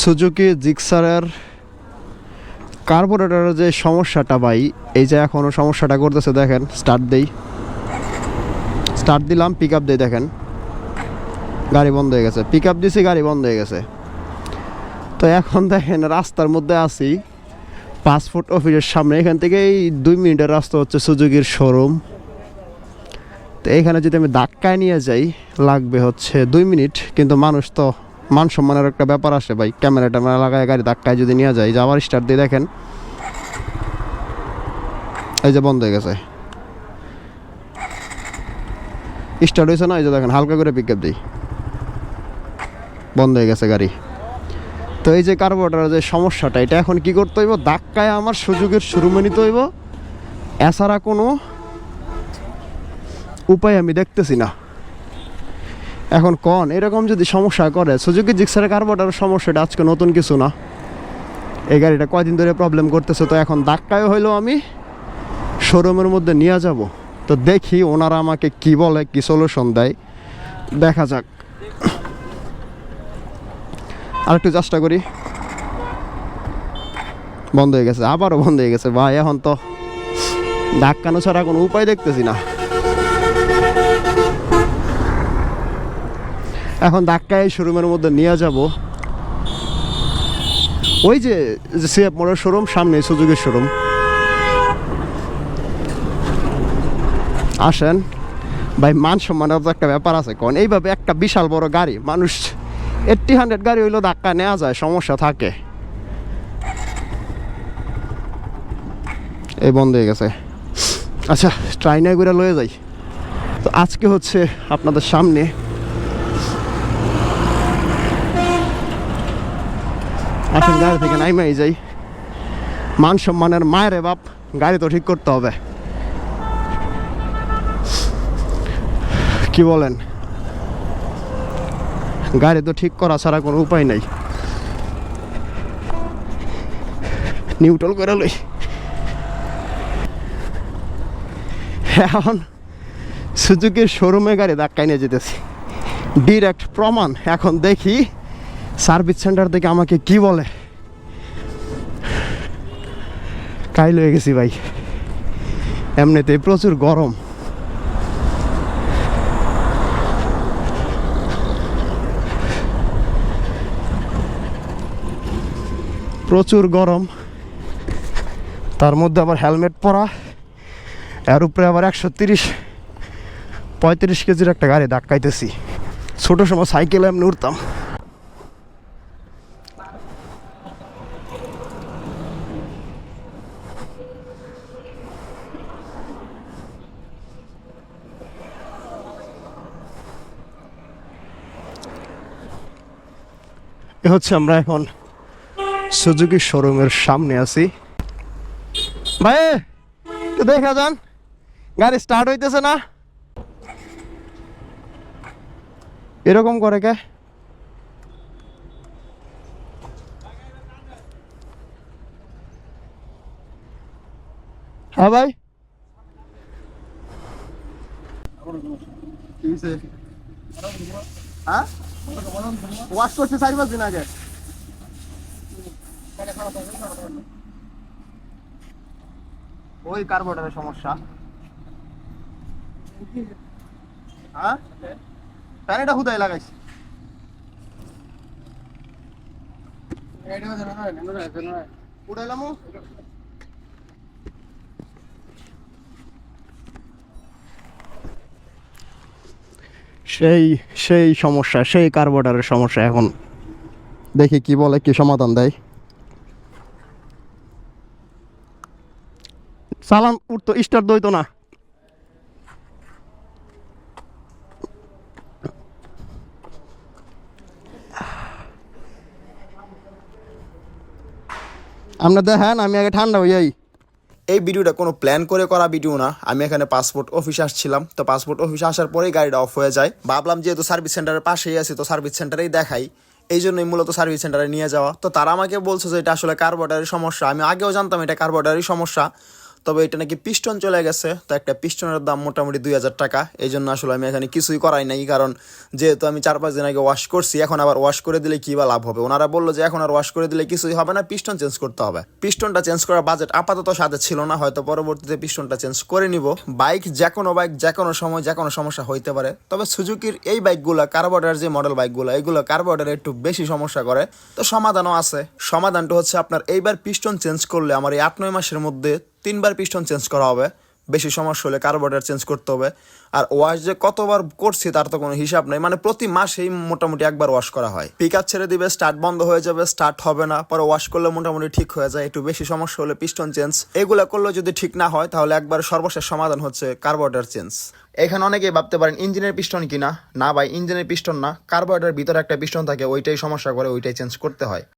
Suzuki জিক্সারের কার্বোরেটরের যে সমস্যাটা ভাই, এই যে এখনও সমস্যাটা করতেছে দেখেন স্টার্ট দেই। স্টার্ট দিলাম পিক আপ দিই দেখেন। গাড়ি বন্ধ হয়ে গেছে। পিক আপ দিছি, গাড়ি বন্ধ হয়ে গেছে। তো এখন দেখেন, রাস্তার মধ্যে আছি। পাসপোর্ট অফিসের সামনে। এখান থেকে এই দুই মিনিটের রাস্তা হচ্ছে সুজুকির শোরুম তো এখানে যদি আমি ধাক্কায় নিয়ে যাই, লাগবে হচ্ছে দুই মিনিট। কিন্তু মানুষ তো মান সম্মানের একটা ব্যাপার আসে ভাই। ক্যামেরা ট্যামেরা লাগায় গাড়ি ধাক্কায় যদি নিয়ে যায় যে আবার স্টার্ট দিয়ে দেখেন। এই যে বন্ধ হয়ে গেছে। স্টার্ট হয়েছে না? এই যে দেখেন, হালকা করে পিক আপ দিই। বন্ধ হয়ে গেছে গাড়ি। তো এই যে কার্বোরেটারের যে সমস্যাটা, এটা এখন কি করতে হইব? ধাক্কায় আমার সুযোগের শোরুমে নিতে হইব। এছাড়া কোনো উপায় আমি দেখতেছি না। এখন কন? এরকম যদি সমস্যা করে, সুজুকি জিক্সারের কার্বোরেটারের সমস্যাটা আজকে নতুন কিছু না। এই গাড়িটা কয়দিন ধরে প্রবলেম করতেছে, তো এখন ধাক্কায় হইল আমি শোরুমের মধ্যে নিয়ে যাব। তো দেখি ওনারা আমাকে কি বলে, কি সলিউশন দেয়। দেখা যাক। আর একটু চেষ্টা করি। বন্ধ হয়ে গেছে, আবারও বন্ধ হয়ে গেছে। ভাই, এখন তো ধাক্কানো ছাড়া কোনো উপায় দেখতেছি না। এখন ধাক্কায় শোরুমের মধ্যে নিয়ে যাব। ওই যে সিএফ মোড়ের শোরুম সামনে সুযোগের শোরুম আসেন। ভাই, মান সম্মানের তো একটা ব্যাপার আছে, কোন। এইভাবে একটা বিশাল বড় গাড়ি, মানুষ এইটটি হান্ড্রেড গাড়ি হইলেও ধাক্কা নেওয়া যায়, সমস্যা থাকে। এই বন্ধ হয়ে গেছে। আচ্ছা ট্রাইনে করে লয়ে যাই। তো আজকে হচ্ছে আপনাদের সামনে আসেন গাড়ি থেকে নাইমাই যাই। মান সম্মানের মায়ের বাপ, গাড়ি তো ঠিক করতে হবে। কি বলেন? গাড়ি তো ঠিক করা ছাড়া কোনো উপায় নাই। নিউট্রাল করে লই। এখন সুজুকির শোরুমে গাড়ি ধাক্কায় নিয়ে যেতেছি। ডিরেক্ট প্রমাণ, এখন দেখি সার্ভিস সেন্টার থেকে আমাকে কি বলে? কাইল হয়ে গেছি ভাই। এমনিতে প্রচুর গরম। প্রচুর গরম। তার মধ্যে আবার হেলমেট পরা। এর উপরে আবার একশো তিরিশ, পঁয়ত্রিশ কেজির একটা গাড়ি ধাক্কাইতেছি। ছোটো সময় সাইকেলে আমি উঠতাম। এ হচ্ছে আমরা এখন সুজুকি শোরুমের সামনে আছি। ভাই, একটু দেখা যান। গাড়ি স্টার্ট হইতেছে না। এরকম করে কে? হ্যাঁ ভাই। হ্যাঁ? ওয়াশ করছে চারি পাঁচ দিন আগে। ওই কার্বোরেটারের সমস্যা। হ্যাঁ? প্যানেটা হুদাই লাগাইছি। উড়াইলাম সেই সেই সমস্যা, সেই কার্বোরেটারের সমস্যা এখন। দেখি কি বলে, কি সমাধান দেয়। চালান উঠতো স্টার্ট দইতো না। আপনি দেখেন, আমি আগে ঠান্ডা হয়ে যাই এই ভিডিওটা কোনো প্ল্যান করে করা ভিডিও না। আমি এখানে পাসপোর্ট অফিসে আসছিলাম। তো পাসপোর্ট অফিসে আসার পরেই গাড়িটা অফ হয়ে যায়। ভাবলাম যেহেতু সার্ভিস সেন্টারের পাশেই আছে, তো সার্ভিস সেন্টারেই দেখাই। এই জন্যই মূলত সার্ভিস সেন্টারে নিয়ে যাওয়া। তো তারা আমাকে বলছে যে, এটা আসলে কার্বোটারের সমস্যা। আমি আগেও জানতাম এটা কার্বোটারের সমস্যা। তবে এটা নাকি পিস্টন চলে গেছে, তো একটা পিস্টনের দাম মোটামুটি দুই হাজার টাকা। এই জন্য আসলে আমি এখানে কিছুই করাই নাই, কারণ যেহেতু আমি চার পাঁচ দিন আগে ওয়াশ করছি, এখন আবার ওয়াশ করে দিলে কি বা লাভ হবে? ওনারা বলল যে এখন আর ওয়াশ করে দিলে কিছুই হবে না, পিস্টন চেঞ্জ করতে হবে। পিস্টনটা চেঞ্জ করার বাজেট আপাতত সাথে ছিল না, হয়তো পরবর্তীতে পিস্টনটা চেঞ্জ করে নিব। বাইক যে কোনো বাইক যে কোনো সময়, যে কোনো সমস্যা হইতে পারে। তবে সুজুকির এই বাইকগুলো কার্বোর্ডার যে মডেল বাইকগুলো এগুলো কার্বোর্ডারে একটু বেশি সমস্যা করে। তো সমাধানও আছে। সমাধানটা হচ্ছে আপনার এইবার পিস্টন চেঞ্জ করলে আমার এই আট, নয় মাসের মধ্যে তিনবার পিস্টন চেঞ্জ করা হবে। বেশি সমস্যা হলে কার্বোরেটর চেঞ্জ করতে হবে। আর ওয়াশ যে কতবার করছি তার তো কোনো হিসাব নেই। মানে প্রতি মাসেই মোটামুটি একবার ওয়াশ করা হয়। পিক ছেড়ে দিবে স্টার্ট বন্ধ হয়ে যাবে স্টার্ট হবে না। পরে ওয়াশ করলে মোটামুটি ঠিক হয়ে যায়। একটু বেশি সমস্যা হলে পিস্টন চেঞ্জ এগুলা করলে যদি ঠিক না হয়, তাহলে একবার সর্বশেষ সমাধান হচ্ছে কার্বোরেটর চেঞ্জ এখানে অনেকেই ভাবতে পারেন, ইঞ্জিনের পিস্টন কিনা? না ভাই, ইঞ্জিনের পিস্টন না। কার্বোরেটরের ভিতরে একটা পিস্টন থাকে, ওইটাই সমস্যা করে, ওইটাই চেঞ্জ করতে হয়।